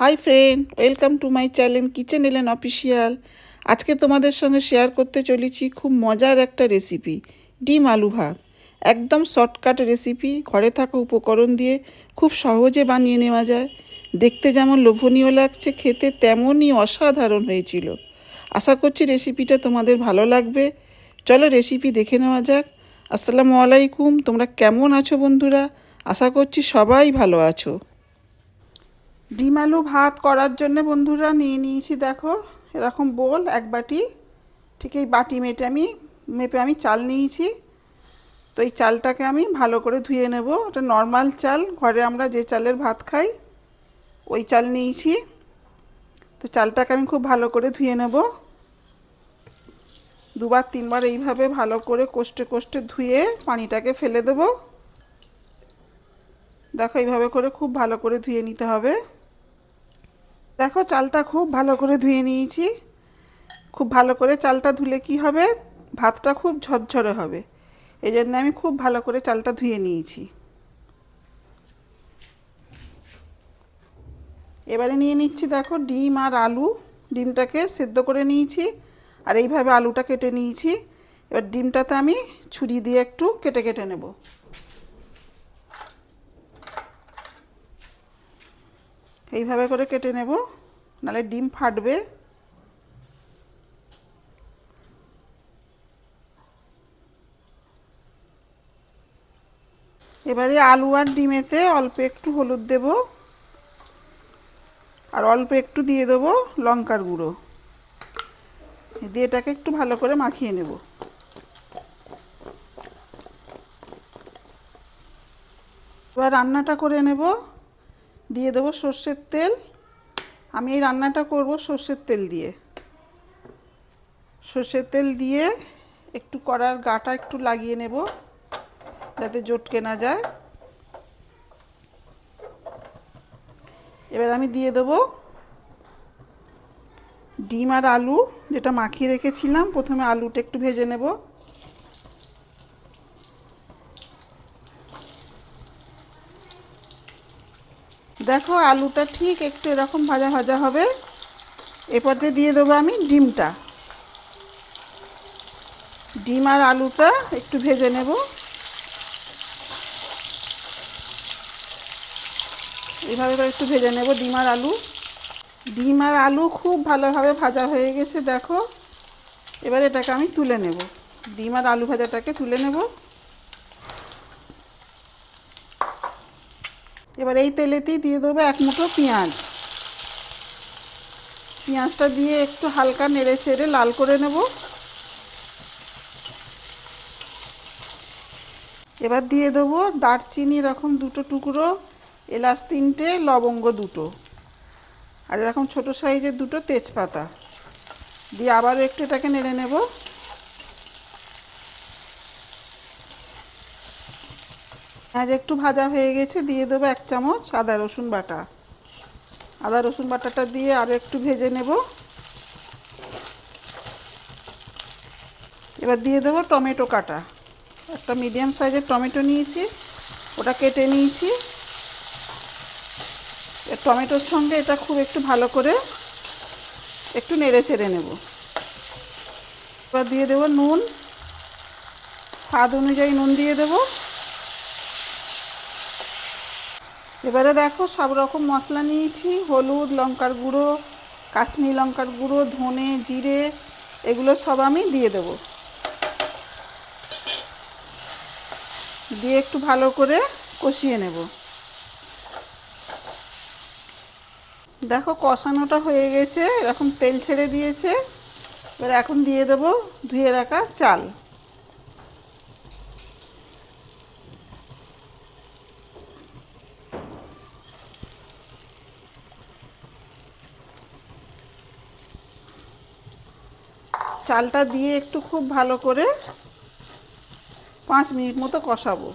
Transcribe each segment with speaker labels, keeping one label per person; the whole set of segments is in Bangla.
Speaker 1: Hi friend, welcome to my channel kitchen Ellen official আজকে তোমাদের সঙ্গে শেয়ার করতে চলেছি খুব মজার একটা রেসিপি, ডিম আলু ভাত। একদম শর্টকাট রেসিপি, ঘরে থাকা উপকরণ দিয়ে খুব সহজে বানিয়ে নেওয়া যায়। দেখতে যেমন লোভনীয় লাগছে, খেতে তেমনই অসাধারণ হয়েছিল। আশা করছি রেসিপিটা তোমাদের ভালো লাগবে। চলো রেসিপি দেখে নেওয়া যাক। আসসালামু আলাইকুম, তোমরা কেমন আছো বন্ধুরা? আশা করছি সবাই ভালো আছো। ডিম আলু ভাত করার জন্য বন্ধুরা নিয়ে নিয়েছি দেখো, এরকম বোল, এক বাটি। ঠিক এই বাটি মেটে আমি, মেপে আমি চাল নিয়েছি। তো এই চালটাকে আমি ভালো করে ধুয়ে নেব। ওটা নর্মাল চাল, ঘরে আমরা যে চালের ভাত খাই, ওই চাল নিয়েছি। তো চালটাকে আমি খুব ভালো করে ধুয়ে নেব। দুবার তিনবার এইভাবে ভালো করে কষ্টে কষ্টে ধুয়ে পানিটাকে ফেলে দেব। দেখো এইভাবে করে খুব ভালো করে ধুয়ে নিতে হবে। দেখো চালটা খুব ভালো করে ধুয়ে নিয়েছি। খুব ভালো করে চালটা ধুলে কি হবে? ভাতটা খুব ঝরঝরে হবে। এই জন্য আমি খুব ভালো করে চালটা ধুয়ে নিয়েছি। এবারে নিয়ে নিচ্ছি দেখো ডিম আর আলু। ডিমটাকে সেদ্ধ করে নিয়েছি আর এইভাবে আলুটা কেটে নিয়েছি। এবার ডিমটাতে আমি ছুরি দিয়ে একটু কেটে কেটে নেব। এইভাবে করে কেটে নেব, নালে ডিম ফাটবে। এবারে আলু আর ডিমেতে অল্প একটু হলুদ দেব, আর অল্প একটু দিয়ে দেবো লঙ্কার গুঁড়ো। দিয়ে এটাকে একটু ভালো করে মাখিয়ে নেব। এবার রান্নাটা করে নেব। দিয়ে দেবো সর্ষের তেল। আমি এই রান্নাটা করব সর্ষের তেল দিয়ে। সর্ষের তেল দিয়ে একটু কড়ার গাটা একটু লাগিয়ে নেব, যাতে জটকে না যায়। এবার আমি দিয়ে দেবো ডিম আর আলু, যেটা মাখিয়ে রেখেছিলাম। প্রথমে আলুটা একটু ভেজে নেব। দেখো আলুটা ঠিক একটু এরকম ভাজা ভাজা হবে। এরপর যে দিয়ে দেবো আমি ডিমটা। ডিম আর আলুটা একটু ভেজে নেব। এইভাবে করে একটু ভেজে নেব ডিম আর আলু। ডিম আর আলু খুব ভালোভাবে ভাজা হয়ে গেছে, দেখো। এবার এটাকে আমি তুলে নেব। ডিম আর আলু ভাজাটাকে তুলে নেব। এবার এই তেলেতেই দিয়ে দেবো এক মুঠো পেঁয়াজ। পেঁয়াজটা দিয়ে একটু হালকা নেড়ে চেড়ে লাল করে নেব। এবার দিয়ে দেবো দারচিনি এরকম দুটো টুকরো, এলাচ তিনটে, লবঙ্গ দুটো। আর এরকম ছোটো সাইজের দুটো তেজপাতা। দিয়ে আবারও একটু এটাকে নেড়ে নেব। পেঁয়াজ একটু ভাজা হয়ে গেছে, দিয়ে দেবো এক চামচ আদা রসুন বাটা। আদা রসুন বাটাটা দিয়ে আরও একটু ভেজে নেব। এবার দিয়ে দেবো টমেটো কাটা। একটা মিডিয়াম সাইজের টমেটো নিয়েছি, ওটা কেটে নিয়েছি। টমেটোর সঙ্গে এটা খুব একটু ভালো করে একটু নেড়ে চেড়ে নেব। এবার দিয়ে দেবো নুন, স্বাদ অনুযায়ী নুন দিয়ে দেব। এবারে দেখো সব রকম মশলা নিয়েছি, হলুদ, লঙ্কার গুঁড়ো, কাশ্মীরি লঙ্কার গুঁড়ো, ধনে, জিরে, এগুলো সব আমি দিয়ে দেব। দিয়ে একটু ভালো করে কষিয়ে নেব। দেখো কষানোটা হয়ে গেছে, এরকম তেল ছেড়ে দিয়েছে। এবার এখন দিয়ে দেব ধুয়ে রাখা চাল। চালটা দিয়ে একটু খুব ভালো করে পাঁচ মিনিট মতো কষাবো।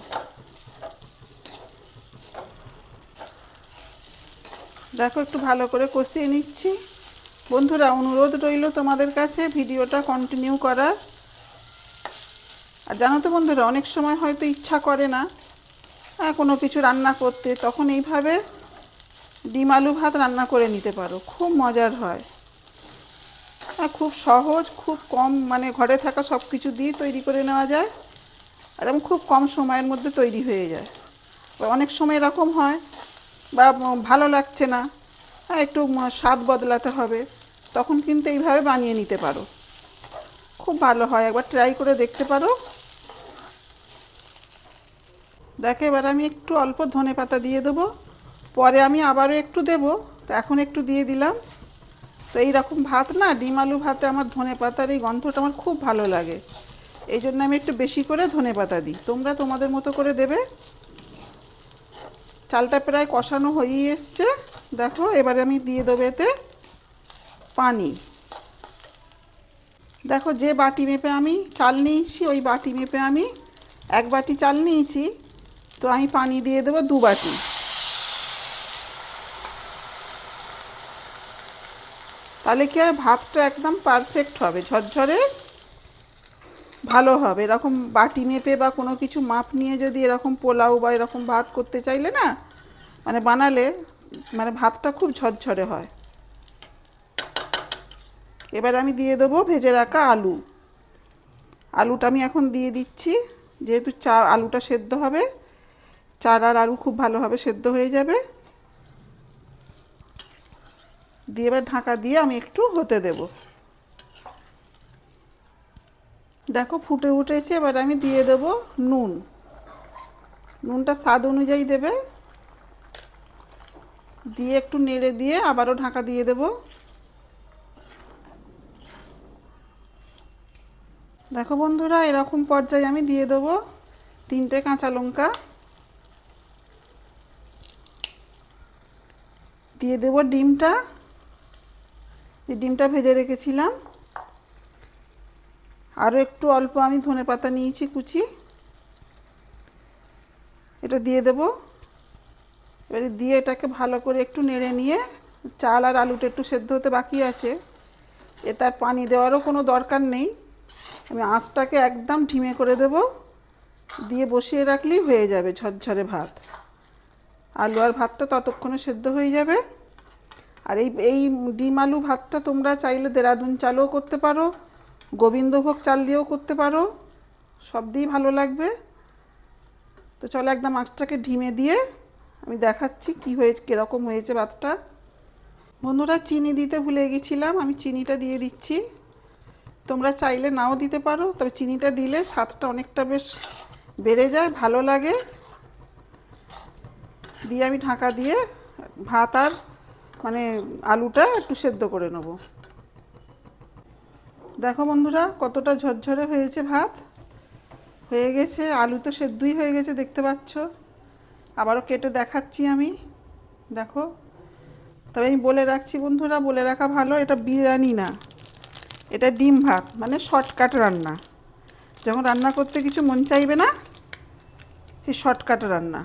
Speaker 1: দেখো, একটু ভালো করে কষিয়ে নিচ্ছি। বন্ধুরা, অনুরোধ রইল তোমাদের কাছে ভিডিওটা কন্টিনিউ করার। আর জানো তো বন্ধুরা, অনেক সময় হয়তো ইচ্ছা করে না কোনো কিছু রান্না করতে। তখন এইভাবে ডিম আলু ভাত রান্না করে নিতে পারো। খুব মজার হয়। খুব সহজ, খুব কম মানে ঘরে থাকা সব কিছু দিয়ে তৈরি করে নেওয়া যায়। আর এবং খুব কম সময়ের মধ্যে তৈরি হয়ে যায়। অনেক সময় এরকম হয়, বা ভালো লাগছে না হ্যাঁ একটু স্বাদ বদলাতে হবে, তখন কিন্তু এইভাবে বানিয়ে নিতে পারো। খুব ভালো হয়, একবার ট্রাই করে দেখতে পারো। দেখো, এবার আমি একটু অল্প ধনে পাতা দিয়ে দেবো। পরে আমি আবারও একটু দেবো, তো এখন একটু দিয়ে দিলাম। তো এইরকম ভাত না, ডিম আলু ভাতে আমার ধনে পাতার এই গন্ধটা আমার খুব ভালো লাগে। এই জন্য আমি একটু বেশি করে ধনে পাতা দিই। তোমরা তোমাদের মতো করে দেবে। চালটা প্রায় কষানো হয়েই এসছে। দেখো, এবারে আমি দিয়ে দেবো এতে পানি। দেখো, যে বাটি মেপে আমি চাল নিয়েছি, ওই বাটি মেপে আমি এক বাটি চাল নিয়েছি। তো আমি পানি দিয়ে দেবো দু বাটি। তাহলে কি হয় ভাতটা একদম পারফেক্ট হবে? ঝরঝরে ভালো হবে। এরকম বাটি মেপে বা কোনো কিছু মাপ নিয়ে যদি এরকম পোলাও বা এরকম ভাত করতে চাইলে না মানে বানালে মানে ভাতটা খুব ঝরঝরে হয়। এবার আমি দিয়ে দেবো ভেজে রাখা আলু। আলুটা আমি এখন দিয়ে দিচ্ছি। যেহেতু চা, আলুটা সেদ্ধ হবে, চার আর আলু খুব ভালোভাবে সেদ্ধ হয়ে যাবে। দিয়ে এবার ঢাকা দিয়ে আমি একটু হতে দেব। দেখো ফুটে উঠেছে, এবার আমি দিয়ে দেব নুন। নুনটা স্বাদ অনুযায়ী দেবে। দিয়ে একটু নেড়ে দিয়ে আবারও ঢাকা দিয়ে দেব। দেখো বন্ধুরা, এরকম পর্যায়ে আমি দিয়ে দেবো তিনটে কাঁচা লঙ্কা। দিয়ে দেবো ডিমটা। এই ডিমটা ভেজে রেখেছিলাম। আরও একটু অল্প আমি ধনে পাতা নিয়েছি, কুচি। এটা দিয়ে দেব। এবারে দিয়ে এটাকে ভালো করে একটু নেড়ে নিয়ে চাল আর আলুটা একটু সেদ্ধ হতে বাকি আছে। এ তার পানি দেওয়ারও কোনো দরকার নেই। আমি আঁচটাকে একদম ঢিমে করে দেব। দিয়ে বসিয়ে রাখলেই হয়ে যাবে ঝরঝরে ভাত। আলু আর ভাতটা ততক্ষণে সেদ্ধ হয়ে যাবে। আর এই এই ডিম আলু ভাতটা তোমরা চাইলে দেরাদুন চালও করতে পারো, গোবিন্দভোগ চাল দিয়েও করতে পারো, সব দিয়েই ভালো লাগবে। তো চলো একদম মাছটাকে ঢিমে দিয়ে আমি দেখাচ্ছি কি হয়েছে, কীরকম হয়েছে ভাতটা। বন্ধুরা চিনি দিতে ভুলে গেছিলাম, আমি চিনিটা দিয়ে দিচ্ছি। তোমরা চাইলে নাও দিতে পারো, তবে চিনিটা দিলে স্বাদটা অনেকটা বেশ বেড়ে যায়, ভালো লাগে। দিয়ে আমি ঢাকা দিয়ে ভাত আর মানে আলুটা একটু সেদ্ধ করে নেব। দেখো বন্ধুরা, কতটা ঝরঝরে হয়েছে ভাত। হয়ে গেছে, আলু তো সেদ্ধই হয়ে গেছে, দেখতে পাচ্ছ। আবারও কেটে দেখাচ্ছি আমি। দেখো। তবে আমি বলে রাখছি বন্ধুরা, বলে রাখা ভালো, এটা বিরিয়ানি না। এটা ডিম ভাত মানে শর্টকাট রান্না। যখন রান্না করতে কিছু মন চাইবে না সে শর্টকাট রান্না।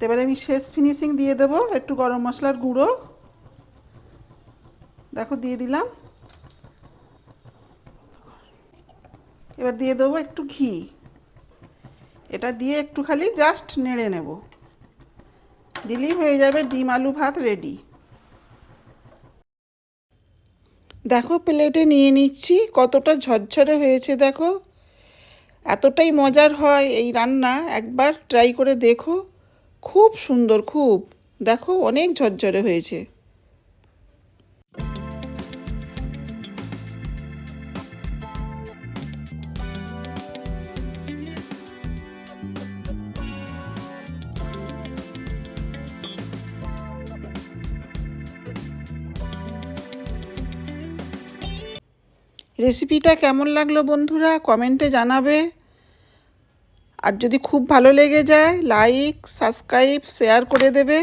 Speaker 1: তো এবারে আমি শেষ ফিনিশিং দিয়ে দেবো, একটু গরম মশলার গুঁড়ো। দেখো, দিয়ে দিলাম। এবার দিয়ে দেবো একটু ঘি। এটা দিয়ে একটু খালি জাস্ট নেড়ে নেব। দিলেই হয়ে যাবে ডিম আলু ভাত রেডি দেখো প্লেটে নিয়ে নিচ্ছি, কতটা ঝরঝরে হয়েছে দেখো। এতটাই মজার হয় এই রান্না, একবার ট্রাই করে দেখো। খুব সুন্দর খুব। দেখো অনেক ঝরঝরে হয়েছে। রেসিপিটা কেমন লাগল বন্ধুরা? কমেন্টে জানাবে। আর যদি খুব ভালো লেগে যায় লাইক সাবস্ক্রাইব শেয়ার করে দেবে।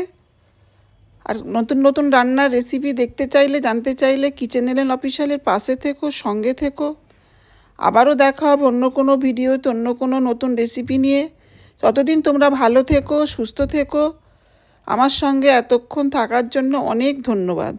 Speaker 1: আর নতুন নতুন রান্নার রেসিপি দেখতে চাইলে, জানতে চাইলে কিচেন এলেন অফিসিয়ালের পাশে থেকো, সঙ্গে থেকো। আবারও দেখা হবে অন্য কোনো ভিডিওতে, অন্য কোনো নতুন রেসিপি নিয়ে। ততদিন তোমরা ভালো থেকো, সুস্থ থেকো। আমার সঙ্গে এতক্ষণ থাকার জন্য অনেক ধন্যবাদ।